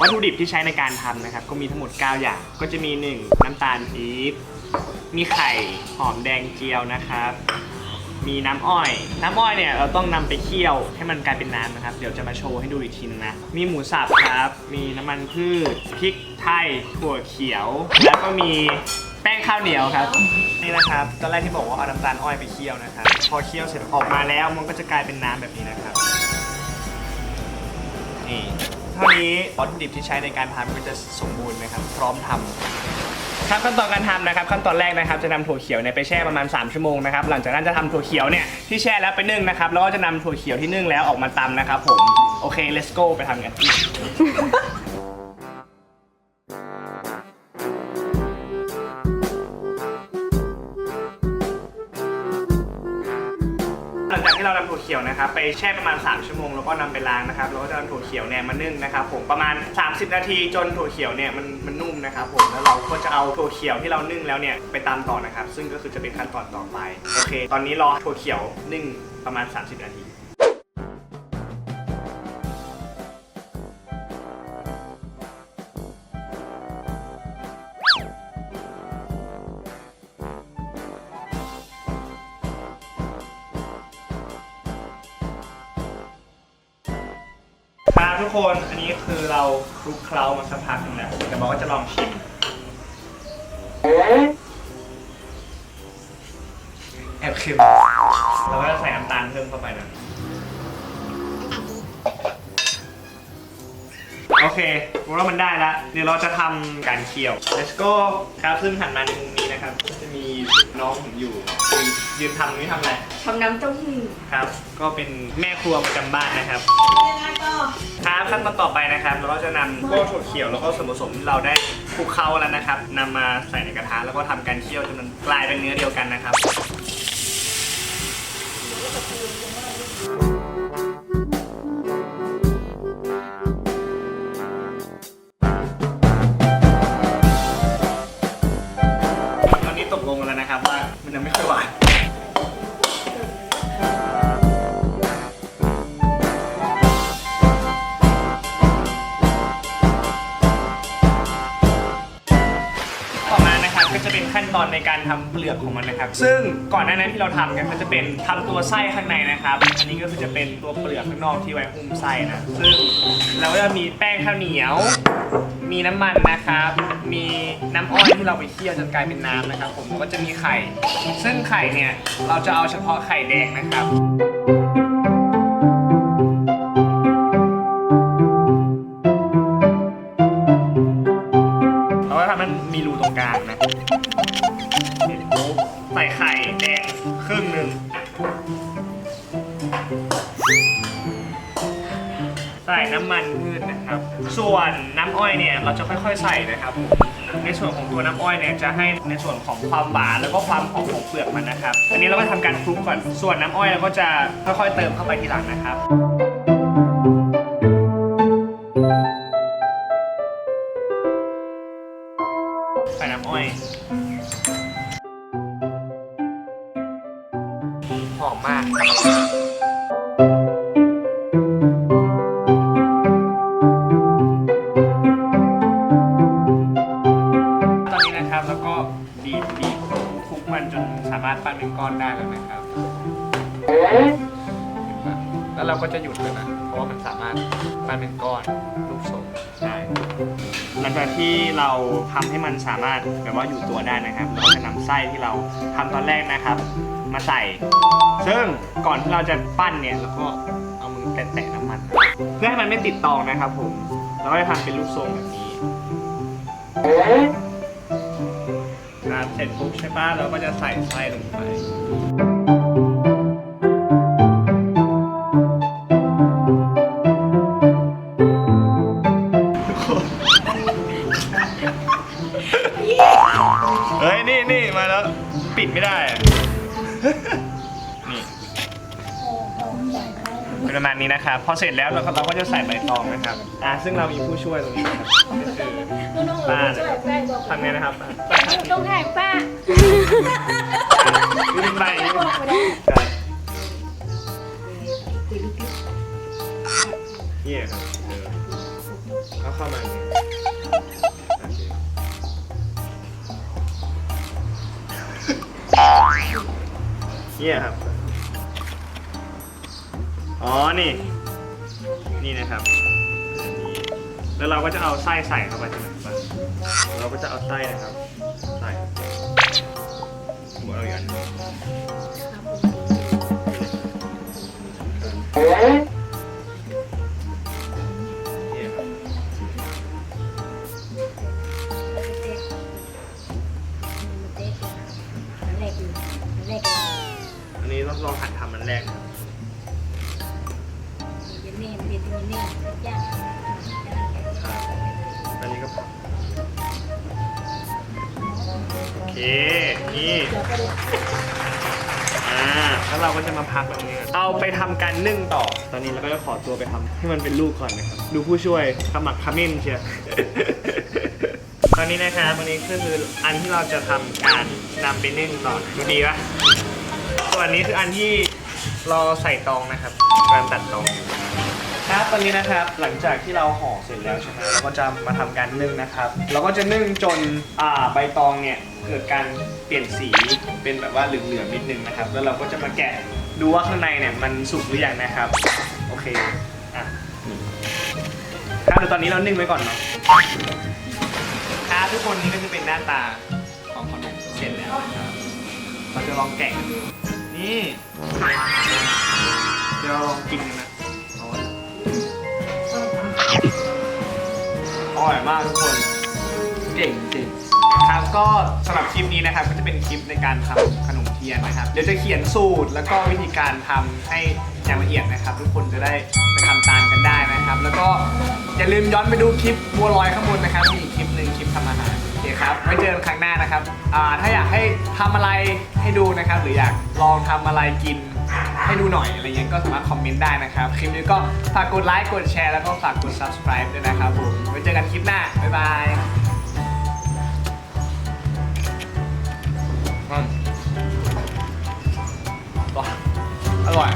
วัตถุดิบที่ใช้ในการทำนะครับ ก็มีทั้งหมด 9 อย่าง ก็จะมี 1 น้ำตาลปี๊บ มีไข่หอมแดงเจียวนะครับ มีน้ำอ้อย น้ำอ้อยเนี่ยเราต้องนำไปเคี่ยวให้มันกลายเป็นน้ำนะครับ เดี๋ยวจะมาโชว์ให้ดูอีกทีนึงนะ มีหมูสับครับ มีน้ำมันพืช พริกไทย ถั่วเขียว แล้วก็มีแป้งข้าวเหนียวครับ นี่นะครับ ตอนแรกที่บอกว่าเอาน้ำตาลอ้อยไปเคี่ยวนะครับ พอเคี่ยวเสร็จออกมาแล้วมันก็จะกลายเป็นน้ำแบบนี้นะครับ นี่ เท่านี้วัตถุดิบที่ใช้ในการทำก็จะสมบูรณ์นะครับ พร้อมทำ ครับขั้นตอนการทำนะครับขั้นตอนแรกนะครับจะนำถั่วเขียวเนี่ยไปแช่ประมาณ 3 ชั่วโมงนะครับหลังจากนั้นจะทำถั่วเขียวเนี่ยที่แช่แล้วไปนึ่งนะครับแล้วก็จะนำถั่วเขียวที่นึ่งแล้วออกมาตำนะครับผมโอเค let's go ไปทำกัน ถั่วเขียวนะครับไปแช่ประมาณ 3 ชั่วโมงแล้วก็นำไปล้างนะครับแล้วก็จะนำถั่วเขียวเนี่ยมานึ่งนะครับผมประมาณ 30 นาทีจนถั่วเขียวเนี่ยมันมันนุ่มนะครับผมแล้วเราก็จะเอาถั่วเขียวที่เรานึ่งแล้วเนี่ยไปตามต่อนะครับ ซึ่งก็คือจะเป็นขั้นตอนต่อไปโอเค ตอนนี้รอถั่วเขียวนึ่งประมาณ 30 นาที ครับทุกคนอันนี้คือเราคลุกเคล้ามาสักพักหนึงแล้วแต่บอกว่าจะลองชิม แอบเค็มเราก็จะใส่น้ำตาลเพิ่มเข้าไปนะโอเครู้ว่ามันได้แล้วเดี๋ยวเราจะทำการเคี่ยว let's go ครับซึ่งหันมาในมุมนี้นะครับ จะมีน้องผมอยู่ยืน ยืนทำตรงนี้ทำอะไรทำน้ำเต้าหู้ครับ ก็เป็นแม่ครัวประจำบ้านนะครับแล้วก็ครับขั้นตอนต่อไปนะครับ เราก็จะนำพวกถั่วเขียวแล้วก็ส่วนผสมที่เราได้คลุกเคล้าแล้วนะครับนำมาใส่ในกระทะแล้วก็ทำการเคี่ยวจนมันกลายเป็นเนื้อเดียวกันนะครับตอนนี้ตกลงกันแล้วนะครับว่ามันยังไม่ค่อยหวาน ก็จะเป็นขั้นตอนในการทำเปลือกของมันนะครับ ซึ่งก่อนหน้านั้นที่เราทำกันก็จะเป็นทำตัวไส้ข้างในนะครับ อันนี้ก็คือจะเป็นตัวเปลือกข้างนอกที่ไว้หุ้มไส้นะ ซึ่งเราก็จะมีแป้งข้าวเหนียว มีน้ำมันนะครับ มีน้ำอ้อยที่เราไปเคี่ยวจนกลายเป็นน้ำนะครับ ผมแล้วก็จะมีไข่ ซึ่งไข่เนี่ยเราจะเอาเฉพาะไข่แดงนะครับ เราก็ทำให้มันมีรูตรงกลางนะเสร็จปุ๊บใส่ไข่แดงครึ่งหนึ่งใส่น้ำมันพืชนะครับ ส่วนน้ำอ้อยเนี่ยเราจะค่อยๆใส่นะครับ ในส่วนของตัวน้ำอ้อยเนี่ยจะให้ในส่วนของความหวานแล้วก็ความหอมของเปลือกมันนะครับ อันนี้เราก็ทำการคลุกก่อน ส่วนน้ำอ้อยเราก็จะค่อยๆเติมเข้าไปทีหลังนะครับ หอมมาก ตอนนี้นะครับแล้วก็บีบบีบคลุกมันจนสามารถปั้นเป็นก้อนได้แล้วนะครับ แล้วเราก็จะหยุดเลยนะ เพราะว่ามันสามารถปั้นเป็นก้อนรูปทรงได้ ลังจากที่เราทำให้มันสามารถแบบว่าอยู่ตัวได้นะครับเราก็จะนำไส้ที่เราทำตอนแรกนะครับ มาใส่ ซึ่งก่อนที่เราจะปั้นเนี่ยเราก็เอามือแตะๆน้ำมัน เพื่อให้มันไม่ติดตองนะครับ ผมเราก็จะทำเป็นรูปทรงแบบนี้ครับเสร็จปุ๊บใช่ปะเราก็จะใส่ไส้ลงไป เป็นประมาณนี้นะครับพอเสร็จแล้วเราก็เราก็จะใส่ใบตองนะครับ อ่าซึ่งเรามีผู้ช่วยตรงนี้นะครับก็คือน้องๆป้าช่วยแป้งบอกทำไงนะครับป้าต้องให้ป้าดึงใบนี้บอกไปได้นี่ครับเออแล้วเข้ามาอย่างนี้โอเคเนี่ยครับ อ๋อ นี่ นี่นะครับอันนี้แล้วเราก็จะเอาไส้ใส่เข้าไปใช่ไหมครับเราก็จะเอาไส้นะครับ ใส่หมดเอาอีกอันหนึ่งเนี่ยครับเล็กอยู่เล็กอันนี้ต้องลองหัดทำมันแรกนะครับ เย็นนี่เย็นนี่ย่างอันนี้ก็โอเค นี่ อ่า แล้วเราก็จะมาพักแบบนี้กันเอาไปทำการนึ่งต่อ ตอนนี้เราก็จะขอตัวไปทำให้มันเป็นลูกก่อนนะครับ ดูผู้ช่วยขมักเขมิ้นเชียว ตอนนี้นะครับวันนี้ก็คืออันที่เราจะทำการนำไปนึ่งต่อดูดีปะส่วนอันนี้คืออันที่รอใส่ตองนะครับการตัดตองอยู่ ครับตอนนี้นะครับหลังจากที่เราห่อเสร็จแล้วใช่ไหมเราก็จะมาทำการนึ่งนะครับ เราก็จะนึ่งจนอ่าใบตองเนี่ยเกิดการเปลี่ยนสีเป็นแบบว่าเหลืองๆนิดนึงนะครับ แล้วเราก็จะมาแกะดูว่าข้างในเนี่ยมันสุกหรือยังนะครับ โอเคอะครับเดี๋ยวตอนนี้เรานึ่งไว้ก่อนเนาะครับทุกคนนี่ก็จะเป็นหน้าตาของขนมเสร็จแล้วนะครับเราจะลองแกะกันดูนี่ เดี๋ยวเราลองกินกันนะ อร่อยมากทุกคนเก่งจริงครับก็สำหรับคลิปนี้นะครับก็จะเป็นคลิปในการทำขนมเทียนนะครับ เดี๋ยวจะเขียนสูตรแล้วก็วิธีการทำให้อย่างละเอียดนะครับ ทุกคนจะได้ไปทำตามกันได้นะครับ แล้วก็อย่าลืมย้อนไปดูคลิปบัวลอยข้างบนนะครับมีอีกคลิปหนึ่งคลิปทำอาหารโอเคครับไว้เจอกันครั้งหน้านะครับอ่าถ้าอยากให้ทำอะไรให้ดูนะครับ หรืออยากลองทำอะไรกิน ให้ดูหน่อยอะไรเงี้ยก็สามารถคอมเมนต์ได้นะครับ คลิปนี้ก็ฝากกดไลค์กดแชร์แล้วก็ฝากกด subscribe ด้วยนะครับผมไว้เจอกันคลิปหน้า บ๊ายบายอืมอร่อย